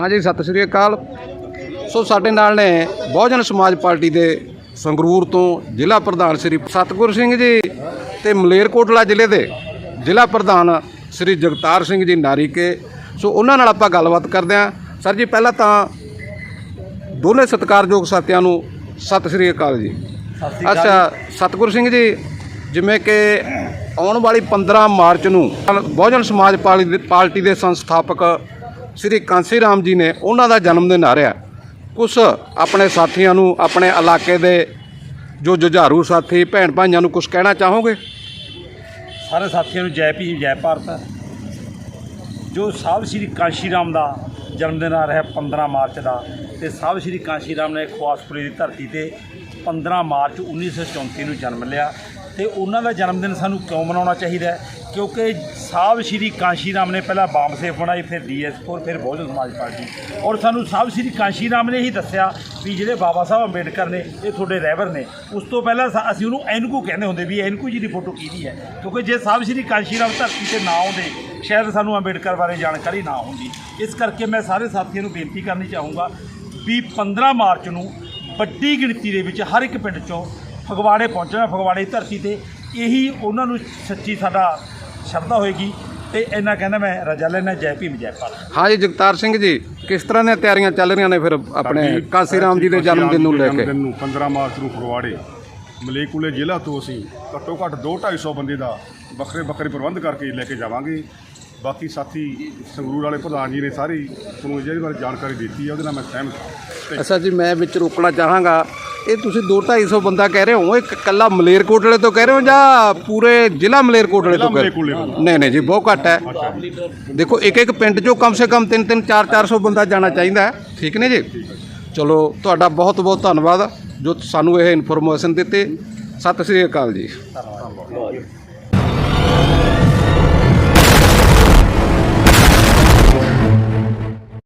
ਹਾਂਜੀ ਸਤਿ ਸ੍ਰੀ ਅਕਾਲ। ਸੋ ਸਾਡੇ ਨਾਲ ਨੇ ਬਹੁਜਨ ਸਮਾਜ ਪਾਰਟੀ ਦੇ ਸੰਗਰੂਰ ਤੋਂ ਜ਼ਿਲ੍ਹਾ ਪ੍ਰਧਾਨ ਸ੍ਰੀ ਸਤਗੁਰ ਸਿੰਘ ਜੀ ਤੇ ਮਲੇਰਕੋਟਲਾ ਜ਼ਿਲ੍ਹੇ ਦੇ ਜ਼ਿਲ੍ਹਾ ਪ੍ਰਧਾਨ ਸ੍ਰੀ ਜਗਤਾਰ ਸਿੰਘ ਜੀ ਨਾਰੀਕੇ। ਸੋ ਉਹਨਾਂ ਨਾਲ ਆਪਾਂ ਗੱਲਬਾਤ ਕਰਦੇ ਹਾਂ। ਸਰ ਜੀ ਪਹਿਲਾਂ ਤਾਂ ਦੋਨੇ ਸਤਿਕਾਰਯੋਗ ਸਾਥੀਆਂ ਨੂੰ ਸਤਿ ਸ੍ਰੀ ਅਕਾਲ ਜੀ। ਅੱਛਾ ਸਤਗੁਰ ਸਿੰਘ ਜੀ ਜਿਵੇਂ ਕਿ ਆਉਣ ਵਾਲੀ 15 ਮਾਰਚ ਨੂੰ ਬਹੁਜਨ ਸਮਾਜ ਪਾਰਟੀ ਦੇ ਸੰਸਥਾਪਕ ਸ੍ਰੀ ਕਾਂਸੀ ਰਾਮ ਜੀ ਨੇ ਉਹਨਾਂ ਦਾ ਜਨਮ ਦਿਨ ਆ ਰਿਹਾ। ਕੁਝ ਆਪਣੇ ਸਾਥੀਆਂ ਨੂੰ, ਆਪਣੇ ਇਲਾਕੇ ਦੇ ਜੋ ਜੁਝਾਰੂ ਸਾਥੀ, ਭੈਣ ਭਾਈਆਂ ਨੂੰ ਕੁਝ ਕਹਿਣਾ ਚਾਹੋਗੇ? ਸਾਰੇ ਸਾਥੀਆਂ ਨੂੰ ਜੈ ਭੀਮ, ਜੈ ਭਾਰਤ। ਜੋ ਸਾਹਿਬ ਸ੍ਰੀ ਕਾਂਸ਼ੀ ਰਾਮ ਦਾ ਜਨਮ ਦਿਨ ਆ ਰਿਹਾ 15 ਮਾਰਚ ਦਾ, ਤੇ ਸਾਹਿਬ ਸ੍ਰੀ ਕਾਂਸ਼ੀ ਰਾਮ ਨੇ ਖਵਾਸਪੁਰੀ ਦੀ ਧਰਤੀ ਤੇ 15 ਮਾਰਚ 1934 ਨੂੰ ਜਨਮ ਲਿਆ। ਤੇ ਉਹਨਾਂ ਦਾ ਜਨਮ ਦਿਨ ਸਾਨੂੰ ਕਿਉਂ ਮਨਾਉਣਾ ਚਾਹੀਦਾ ਹੈ? ਕਿਉਂਕਿ ਸਾਹਿਬ ਸ੍ਰੀ ਕਾਂਸ਼ੀ ਰਾਮ ਨੇ ਪਹਿਲਾਂ ਬਾਮ ਸੇਫ ਬਣਾਈ, ਫਿਰ ਡੀਐਸ4 ਫਿਰ ਬਹੁਜਨ ਸਮਾਜ ਪਾਰਟੀ। ਔਰ ਸਾਨੂੰ ਸਾਹਿਬ ਸ੍ਰੀ ਕਾਂਸ਼ੀ ਰਾਮ ਨੇ ਹੀ ਦੱਸਿਆ ਵੀ ਜਿਹੜੇ ਬਾਬਾ ਸਾਹਿਬ ਅੰਬੇਡਕਰ ਨੇ, ਇਹ ਤੁਹਾਡੇ ਰਹਿਬਰ ਨੇ। ਉਸ ਤੋਂ ਪਹਿਲਾਂ ਅਸੀਂ ਉਹਨੂੰ ਐਨਕੂ ਕਹਿੰਦੇ ਹੁੰਦੇ ਵੀ ਐਨਕੂ ਜੀ ਦੀ ਫੋਟੋ ਕਿਹਦੀ ਹੈ? ਕਿਉਂਕਿ ਜੇ ਸਾਹਿਬ ਸ੍ਰੀ ਕਾਂਸ਼ੀ ਰਾਮ ਧਰਤੀ ਤੇ ਨਾ ਆਉਂਦੇ, ਸ਼ਾਇਦ ਸਾਨੂੰ ਅੰਬੇਡਕਰ ਬਾਰੇ ਜਾਣਕਾਰੀ ਨਾ ਹੁੰਦੀ। ਇਸ ਕਰਕੇ ਮੈਂ ਸਾਰੇ ਸਾਥੀਆਂ ਨੂੰ ਬੇਨਤੀ ਕਰਨੀ ਚਾਹੂੰਗਾ ਵੀ 15 ਮਾਰਚ ਨੂੰ ਵੱਡੀ ਗਿਣਤੀ ਦੇ ਵਿੱਚ ਹਰ ਇੱਕ ਪਿੰਡ ਚੋਂ ਫਗਵਾੜੇ ਪਹੁੰਚਣਾ, ਫਗਵਾੜੇ ਧਰਤੀ ਤੇ। ਇਹੀ ਉਹਨਾਂ ਨੂੰ ਸੱਚੀ ਸਾਡਾ ਸ਼ਰਧਾ ਹੋਏਗੀ ਤੇ ਇੰਨਾ ਕਹਿੰਦਾ ਮੈਂ ਰਜਾ ਲੈਣਾ ਜੈ ਭੀਮ ਜੈ ਭਾਰਤ। ਹਾਂਜੀ ਜਗਤਾਰ ਸਿੰਘ ਜੀ ਕਿਸ ਤਰ੍ਹਾਂ ਦੀਆਂ ਤਿਆਰੀਆਂ ਚੱਲ ਰਹੀਆਂ ਨੇ ਫਿਰ ਆਪਣੇ ਕਾਂਸੀ ਰਾਮ ਜੀ ਦੇ ਜਨਮ ਦਿਨ ਨੂੰ ਲੈ ਕੇ? ਜਨਮ ਦਿਨ ਨੂੰ 15 ਮਾਰਚ ਨੂੰ ਫਗਵਾੜੇ ਮਲੇਕੁਲੇ ਜ਼ਿਲ੍ਹਾ ਤੋਂ ਅਸੀਂ ਘੱਟੋ ਘੱਟ 2-250 ਬੰਦੇ ਦਾ ਵੱਖਰੇ ਵੱਖਰੇ ਪ੍ਰਬੰਧ ਕਰਕੇ ਲੈ ਕੇ ਜਾਵਾਂਗੇ। ਬਾਕੀ ਸਾਥੀ ਸੰਗਰੂਰ ਵਾਲੇ ਪ੍ਰਧਾਨ ਜੀ ਨੇ ਸਾਰੀ ਤੁਹਾਨੂੰ ਜਿਹਦੇ ਬਾਰੇ ਜਾਣਕਾਰੀ ਦਿੱਤੀ ਹੈ ਉਹਦੇ ਨਾਲ ਮੈਂ ਸਹਿਮਤ ਹਾਂ। ਅੱਛਾ ਜੀ ਮੈਂ ਵਿੱਚ ਰੋਕਣਾ ਚਾਹਾਂਗਾ ਇਹ ਤੁਸੀਂ 2-250 ਬੰਦਾ ਕਹਿ ਰਹੇ ਹੋ ਇਹ ਇਕੱਲਾ ਮਲੇਰਕੋਟਲੇ ਤੋਂ ਕਹਿ ਰਹੇ ਹੋ ਜਾਂ ਪੂਰੇ ਜ਼ਿਲ੍ਹਾ ਮਲੇਰਕੋਟਲੇ ਤੋਂ ਕਹਿ ਰਹੇ ਹੋ? ਨਹੀਂ ਨਹੀਂ ਜੀ, ਬਹੁਤ ਘੱਟ ਹੈ। ਦੇਖੋ, ਇੱਕ ਇੱਕ ਪਿੰਡ ਚੋਂ ਕਮ ਸੇ ਕਮ 3-3 4-400 ਬੰਦਾ ਜਾਣਾ ਚਾਹੀਦਾ ਹੈ। ਠੀਕ ਨੇ ਜੀ? ਚਲੋ, ਤੁਹਾਡਾ ਬਹੁਤ ਬਹੁਤ ਧੰਨਵਾਦ ਜੋ ਸਾਨੂੰ ਇਹ ਇਨਫੋਰਮੇਸ਼ਨ ਦਿੱਤੀ। ਸਤਿ ਸ੍ਰੀ ਅਕਾਲ ਜੀ।